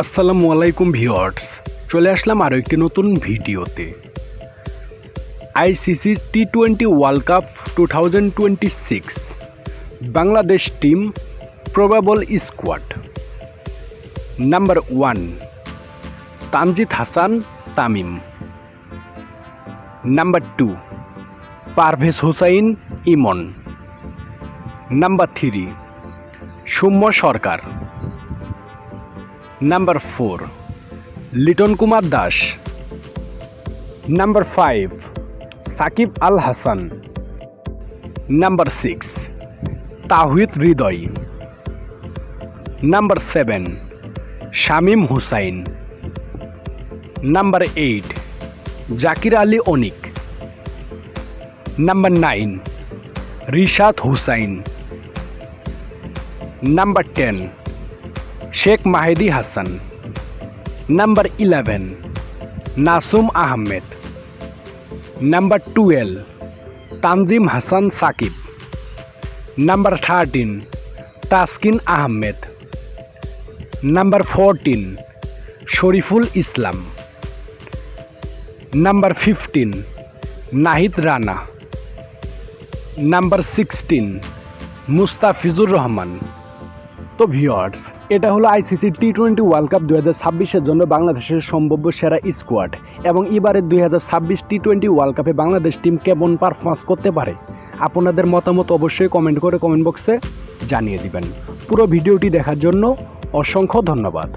আসসালামু আলাইকুম ভিওয়ার্স চলে আসলাম আরও একটি নতুন ভিডিওতে। ICC T twenty world cup two thousand twenty six Bangladesh team probable squad number one Tamjid Hasan Tamim. Number two Parvez Hossain Emon. Number three Soumya Sarkar. Number four Liton Kumar Das. Number five Shakib Al Hasan. Number six Towhid Hridoy. Number seven Shamim Hossain. Number eight Jaker Ali Anik. Number nine Rishad Hossain. Number ten Sheikh Mahedi Hasan. Number eleven, Nasum Ahmed. Number twelve, Tanzim Hasan Sakib. Number thirteen, Taskin Ahmed. Number fourteen, Shoriful Islam. Number fifteen, Nahid Rana. Number sixteen, Mustafizur Rahman. তো viewers এটা হলো ICC T twenty world cup দু হাজার জন্য বাংলাদেশের সম্ভাব্য সেরা squad এবং এবারের দুই হাজার ছাব্বিশ টি টোয়েন্টি ওয়ার্ল্ড কাপে বাংলাদেশ টিম কেমন পারফরমেন্স করতে পারে? আপনাদের মতামত অবশ্যই কমেন্ট করে কমেন্ট বক্সে জানিয়ে দিবেন। পুরো ভিডিওটি দেখার জন্য অসংখ্য ধন্যবাদ।